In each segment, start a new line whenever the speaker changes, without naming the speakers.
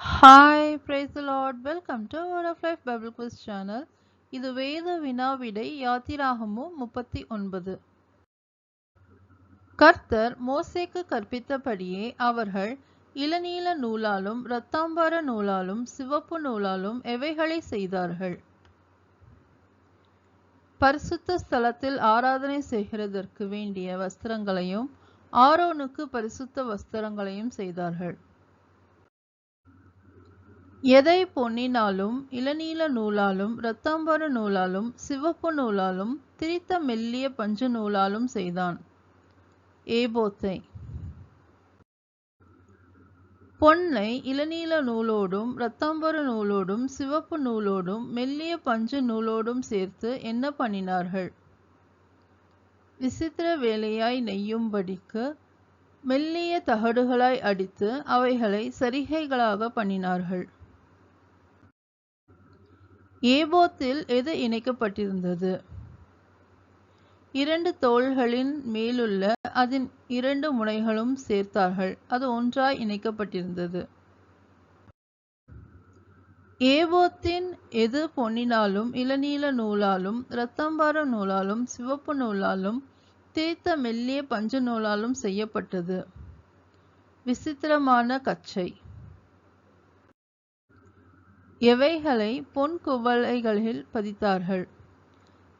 Hi praise Lord welcome to word of life Bible quiz channel இது வேத வினாவிடை யாத்திராகமும் முப்பத்தி ஒன்பது. கர்த்தர் மோசேக்கு கற்பித்தபடியே அவர்கள் இளநீல நூலாலும் இரத்தாம்பார நூலாலும் சிவப்பு நூலாலும் எவைகளை செய்தார்கள்? பரிசுத்த ஸ்தலத்தில் ஆராதனை செய்கிறதற்கு வேண்டிய வஸ்திரங்களையும் ஆரோனுக்கு பரிசுத்த வஸ்திரங்களையும் செய்தார்கள். எதை பொன்னினாலும் இளநீல நூலாலும் இரத்தாம்பர நூலாலும் சிவப்பு நூலாலும் திரித்த மெல்லிய பஞ்சு நூலாலும் செய்தான். ஏபோத்தை. பொன்னை இளநீல நூலோடும் இரத்தாம்பர நூலோடும் சிவப்பு நூலோடும் மெல்லிய பஞ்சு நூலோடும் சேர்த்து என்ன பண்ணினார்கள்? விசித்திர வேலையாய் நெய்யும்படிக்கு மெல்லிய தகடுகளாய் அடித்து அவைகளை சரிகைகளாக பண்ணினார்கள். ஏபோத்தில் எது இணைக்கப்பட்டிருந்தது? இரண்டு தோள்களின் மேலுள்ள அதன் இரண்டு முனைகளும் சேர்த்தார்கள். அது ஒன்றாய் இணைக்கப்பட்டிருந்தது. ஏபோத்தின் எது பொன்னினாலும் இளநீல நூலாலும் இரத்தம்பார நூலாலும் சிவப்பு நூலாலும் தேய்த்த மெல்லிய பஞ்சு நூலாலும் செய்யப்பட்டது. விசித்திரமான கச்சை. எவைகளை பொன் குவளைகளில் பதித்தார்கள்?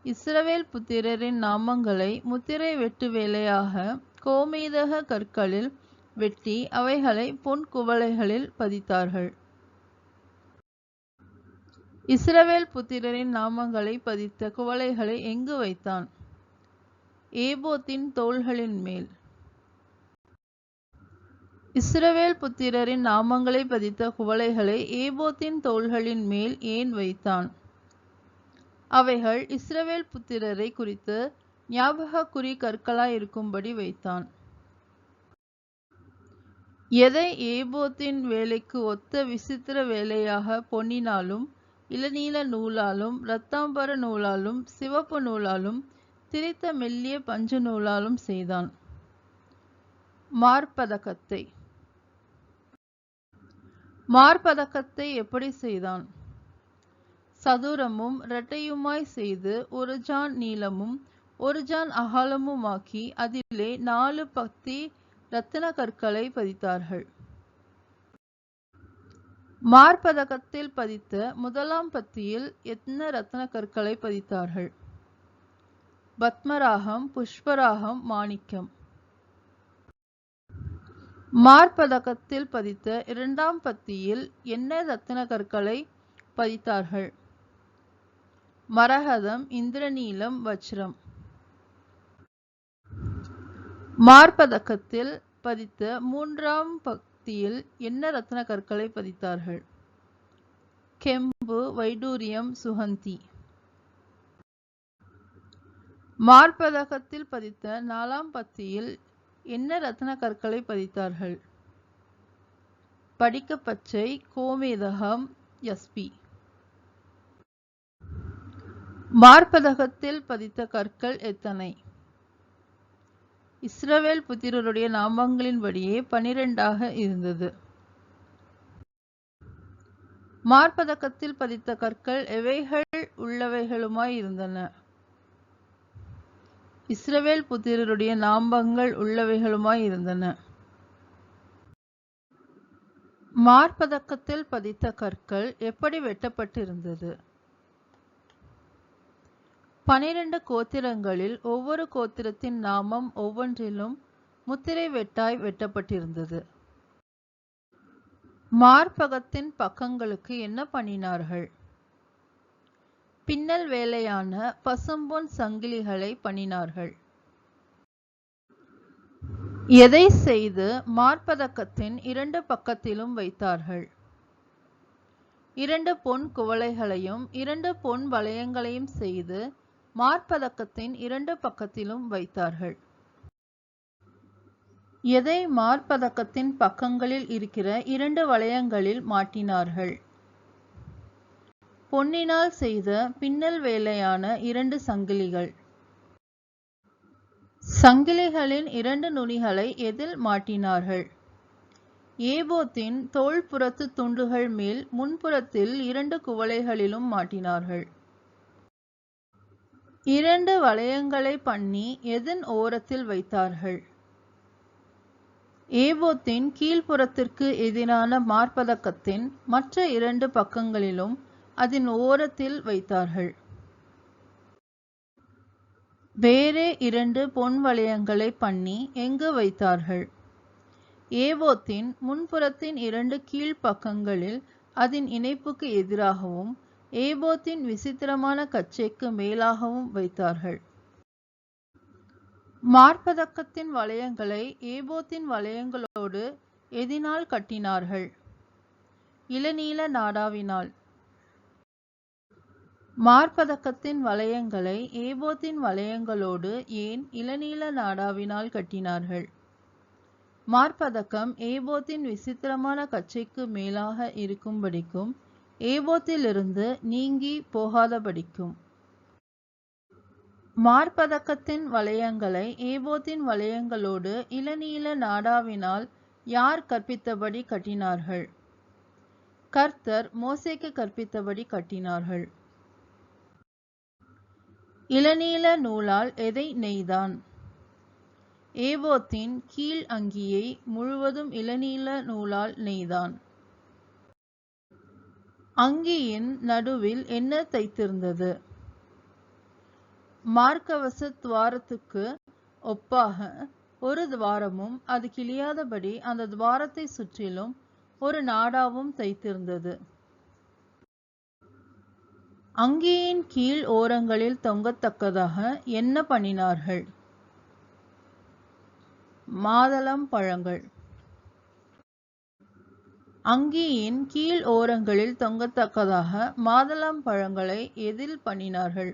இஸ்ரவேல் புத்திரரின் நாமங்களை முத்திரை வெட்டு வேலையாக கோமேதக கற்களில் வெட்டி அவைகளை பொன் குவளைகளில் பதித்தார்கள். இஸ்ரவேல் புத்திரரின் நாமங்களை பதித்த குவளைகளை எங்கு வைத்தான்? ஏபோத்தின் தோள்களின் மேல். இஸ்ரவேல் புத்திரரின் நாமங்களை பதித்த குவளைகளை ஏபோத்தின் தோள்களின் மேல் ஏன் வைத்தான்? அவைகள் இஸ்ரவேல் புத்திரரை குறித்து ஞாபக குறி கற்களாய் இருக்கும்படி வைத்தான். எதை ஏபோத்தின் வேலைக்கு ஒத்த விசித்திர வேலையாக பொன்னினாலும் இளநீல நூலாலும் இரத்தாம்பர நூலாலும் சிவப்பு நூலாலும் திரித்த மெல்லிய பஞ்சு நூலாலும் செய்தான். மார்பதக்கத்தை மார்பதக்கத்தை எப்படி செய்தான்? சதுரமும் இரட்டையுமாய் செய்து ஒரு ஜான் நீளமும் ஒரு ஜான் அகலமுமாக்கி அதிலே நாலு பக்தி ரத்தின கற்களை பதித்தார்கள். மார்பதக்கத்தில் பதித்த முதலாம் பத்தியில் எத்தனை ரத்ன கற்களை பதித்தார்கள்? பத்மராகம் புஷ்பராகம் மாணிக்கம். மார்பதக்கத்தில் பதித்த இரண்டாம் பத்தியில் என்ன ரத்தின கற்களை பதித்தார்கள்? மரகதம் இந்திரநீலம் வஜ்ரம். மார்பதக்கத்தில் பதித்த மூன்றாம் பக்தியில் என்ன ரத்ன கற்களை பதித்தார்கள்? கெம்பு வைடூரியம் சுகந்தி. மார்பதகத்தில் பதித்த நாலாம் பத்தியில் என்ன ரத்ன கற்களை பதித்தார்கள்? படிக்க பச்சை கோமேதகம் எஸ்பி மார்பதகத்தில் பதித்த கற்கள் எத்தனை? இஸ்ரவேல் புத்திரருடைய நாமங்களின்படியே பனிரெண்டாக இருந்தது. மார்பதக்கத்தில் பதித்த கற்கள் எவைகள் உள்ளவைகளுமாய் இருந்தன? இஸ்ரவேல் புத்திரருடைய நாம்பங்கள் உள்ளவைகளுமாய் இருந்தன. மார்பதக்கத்தில் பதித்த கற்கள் எப்படி வெட்டப்பட்டிருந்தது? பனிரெண்டு கோத்திரங்களில் ஒவ்வொரு கோத்திரத்தின் நாமம் ஒவ்வொன்றிலும் முத்திரை வெட்டாய் வெட்டப்பட்டிருந்தது. மார்பகத்தின் பக்கங்களுக்கு என்ன பண்ணினார்கள்? பின்னல் வேலையான பசும்பொன் சங்கிலிகளை பண்ணினார்கள். எதை செய்து மார்பதக்கத்தின் இரண்டு பக்கத்திலும் வைத்தார்கள். இரண்டு பொன் குவளைகளையும் இரண்டு பொன் வளையங்களையும் செய்து மார்பதக்கத்தின் இரண்டு பக்கத்திலும் வைத்தார்கள். எதை மார்பதக்கத்தின் பக்கங்களில் இருக்கிற இரண்டு வளையங்களில் மாட்டினார்கள்? பொன்னினால் செய்த பின்னல் வேலையான இரண்டு சங்கிலிகள். சங்கிலிகளின் இரண்டு நுனிகளை எதில் மாட்டினார்கள்? ஏபோத்தின் தோள்புறத்து துண்டுகள் மேல் முன்புறத்தில் இரண்டு குவளைகளிலும் மாட்டினார்கள். இரண்டு வளையங்களை பண்ணி எதன் ஓரத்தில் வைத்தார்கள்? ஏபோத்தின் கீழ்ப்புறத்திற்கு எதிரான மார்பதக்கத்தின் மற்ற இரண்டு பக்கங்களிலும் அதன் ஓரத்தில் வைத்தார்கள். வேறே இரண்டு பொன் வளையங்களை பண்ணி எங்கு வைத்தார்கள்? ஏபோத்தின் முன்புறத்தின் இரண்டு கீழ்ப்பக்கங்களில் அதன் இணைப்புக்கு எதிராகவும் ஏபோத்தின் விசித்திரமான கச்சைக்கு மேலாகவும் வைத்தார்கள். மார்பதக்கத்தின் வளையங்களை ஏபோத்தின் வளையங்களோடு எதினால் கட்டினார்கள். இளநீல நாடாவினால் மார்பதக்கத்தின் வளையங்களை ஏபோத்தின் வளையங்களோடு ஏன் இளநீல நாடாவினால் கட்டினார்கள்? மார்பதக்கம் ஏபோத்தின் விசித்திரமான கச்சைக்கு மேலாக இருக்கும்படிக்கும் ஏபோத்திலிருந்து நீங்கி போகாதபடிக்கும். மார்பதக்கத்தின் வளையங்களை ஏபோத்தின் வளையங்களோடு இளநீல நாடாவினால் யார் கற்பித்தபடி கட்டினார்கள்? கர்த்தர் மோசைக்கு கற்பித்தபடி கட்டினார்கள். இளநீல நூலால் எதை நெய்தான்? ஏபோத்தின் கீழ் அங்கியை முழுவதும் இளநீல நூலால் நெய்தான். அங்கியின் நடுவில் என்ன தைத்திருந்தது? மார்க்கவச துவாரத்துக்கு ஒப்பாக ஒரு துவாரமும் அது கிழியாதபடி அந்த துவாரத்தை சுற்றிலும் ஒரு நாடாவும் தைத்திருந்தது. அங்கியின் கீழ் ஓரங்களில் தொங்கத்தக்கதாக என்ன பண்ணினார்கள்? மாதளம் பழங்கள். அங்கியின் கீழ் ஓரங்களில் தொங்கத்தக்கதாக மாதளம் பழங்களை எதில் பண்ணினார்கள்?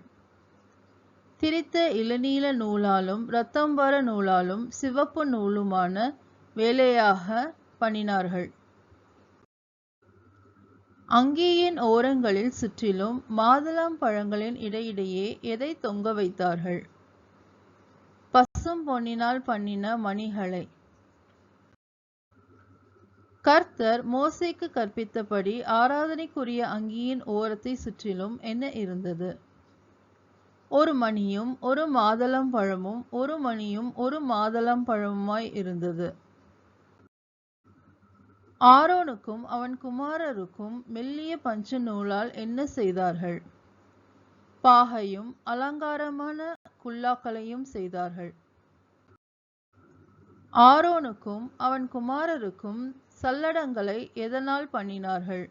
திரித்த இளநீல நூலாலும் இரத்தம்பர நூலாலும் சிவப்பு நூலுமான வேலையாக பண்ணினார்கள். அங்கியின் ஓரங்களில் சுற்றிலும் மாதுளம் பழங்களின் இடையிடையே எதை தொங்க வைத்தார்கள்? பசும் பொன்னினால் பண்ணின மணிகளை. கர்த்தர் மோசைக்கு கற்பித்தபடி ஆராதனைக்குரிய அங்கியின் ஓரத்தை சுற்றிலும் என்ன இருந்தது? ஒரு மணியும் ஒரு மாதளம் பழமும் ஒரு மணியும் ஒரு மாதளம் பழமுமாய் இருந்தது. ஆரோனுக்கும் அவன் குமாரருக்கும் மெல்லிய பஞ்சு நூலால் என்ன செய்தார்கள்? பாகையும் அலங்காரமான குல்லாக்களையும் செய்தார்கள். ஆரோனுக்கும் அவன் குமாரருக்கும் சல்லடங்களை எதனால் பண்ணினார்கள்?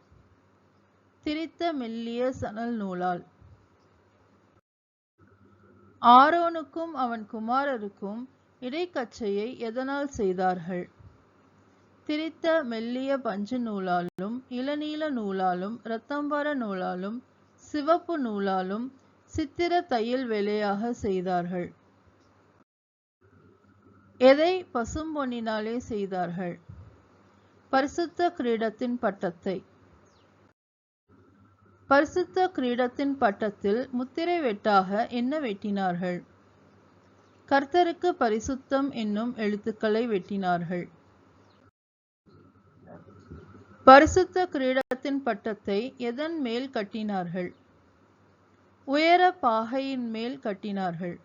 திரித்த மெல்லிய சணல் நூலால். ஆரோனுக்கும் அவன் குமாரருக்கும் இடைக்கச்சையை எதனால் செய்தார்கள்? திரித்த மெல்லிய பஞ்சு நூலாலும் இளநீல நூலாலும் இரத்தம்பர நூலாலும் சிவப்பு நூலாலும் சித்திர தையல் வேலையாக செய்தார்கள். எதை பசும்பொன்னினாலே செய்தார்கள்? பரிசுத்த கிரீடத்தின் பட்டத்தை. பரிசுத்த கிரீடத்தின் பட்டத்தில் முத்திரை வெட்டாக என்ன வெட்டினார்கள். கர்த்தருக்கு பரிசுத்தம் என்னும் எழுத்துக்களை வெட்டினார்கள். பரிசுத்த கிரீடத்தின் பட்டத்தை எதன் மேல் கட்டினார்கள்? உயர பாகையின் மேல் கட்டினார்கள்.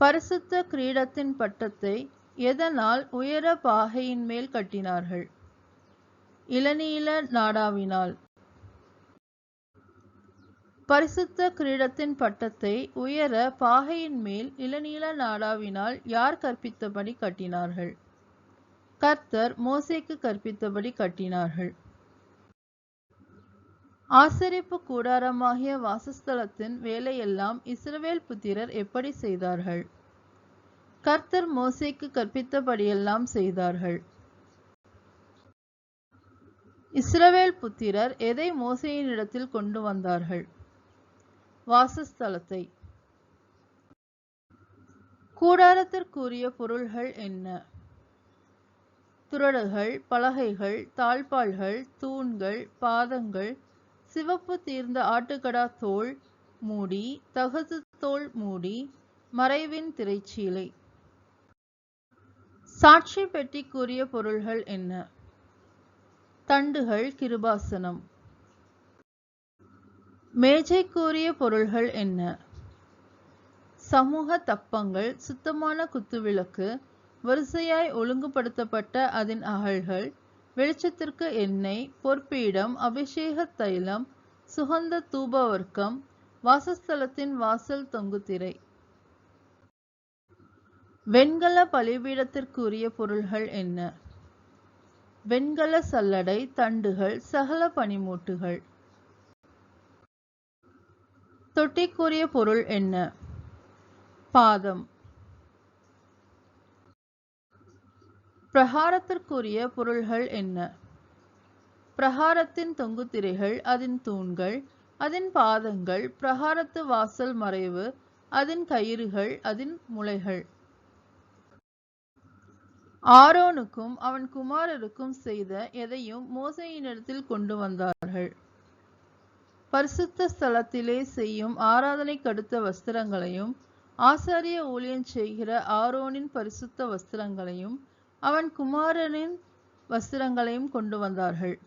பரிசுத்த கிரீடத்தின் பட்டத்தை எதனால் உயர பாகையின் மேல் கட்டினார்கள்? இளநீல நாடாவினால். பரிசுத்த கிரீடத்தின் பட்டத்தை உயர பாகையின் மேல் இளநீல நாடாவினால் யார் கற்பித்தபடி கட்டினார்கள்? கர்த்தர் மோசேக்கு கற்பித்தபடி கட்டினார்கள். ஆசரிப்பு கூடாரமாகிய வாசஸ்தலத்தின் வேலையெல்லாம் இஸ்ரவேல் புத்திரர் எப்படி செய்தார்கள்? கர்த்தர் மோசைக்கு கற்பித்தபடியெல்லாம் செய்தார்கள். இஸ்ரவேல் புத்திரர் எதை மோசையினிடத்தில் கொண்டு வந்தார்கள்? வாசஸ்தலத்தை. கூடாரத்திற்குரிய பொருள்கள் என்ன? குரடுகள் பலகைகள் தாழ்பால்கள் தூண்கள் பாதங்கள் சிவப்பு தீர்ந்த ஆட்டுக்கடா தோல் மூடி தகசு தோல் மூடி மறைவின் திரைச்சீலை. சாட்சி பெட்டிக்குரிய பொருள்கள் என்ன? தண்டுகள் கிருபாசனம். மேஜைக்குரிய பொருள்கள் என்ன? சமூக தப்பங்கள் சுத்தமான குத்துவிளக்கு வரிசையாய் ஒழுங்குபடுத்தப்பட்ட அதன் அகல்கள் வெளிச்சத்திற்கு எண்ணெய் பொற்பீடம் அபிஷேக தைலம் சுகந்த தூபவர்க்கம் வாசஸ்தலத்தின் வாசல் தொங்கு திரை வெண்கல பலிபீடத்திற்குரிய பொருள்கள் என்ன? வெண்கல சல்லடை தண்டுகள் சகல பனிமூட்டுகள். தொட்டிக்குரிய பொருள் என்ன? பாதம். பிரகாரத்திற்குரிய பொருள்கள் என்ன? பிரகாரத்தின் தொங்குதிரைகள் அதன் தூண்கள் அதன் பாதங்கள் பிரகாரத்து வாசல் மறைவு அதன் கயிறுகள் அதன் முளைகள். ஆரோனுக்கும் அவன் குமாரருக்கும் செய்த எதையும் மோசையினிடத்தில் கொண்டு வந்தார்கள். பரிசுத்த ஸ்தலத்திலே செய்யும் ஆராதனை கடுத்த வஸ்திரங்களையும் ஆசாரிய ஊழியன் செய்கிற ஆரோனின் பரிசுத்த வஸ்திரங்களையும் அவன் குமாரனின் வஸ்திரங்களையும் கொண்டு வந்தார்கள்.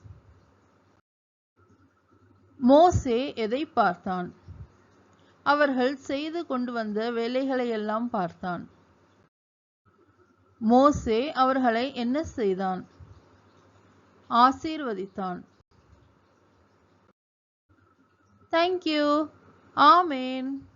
மோசே எதை பார்த்தான்? அவர்கள் செய்து கொண்டு வந்த வேலைகளை எல்லாம் பார்த்தான். மோசே அவர்களை என்ன செய்தான்? ஆசீர்வதித்தான். தேங்க்யூ ஆமேன்.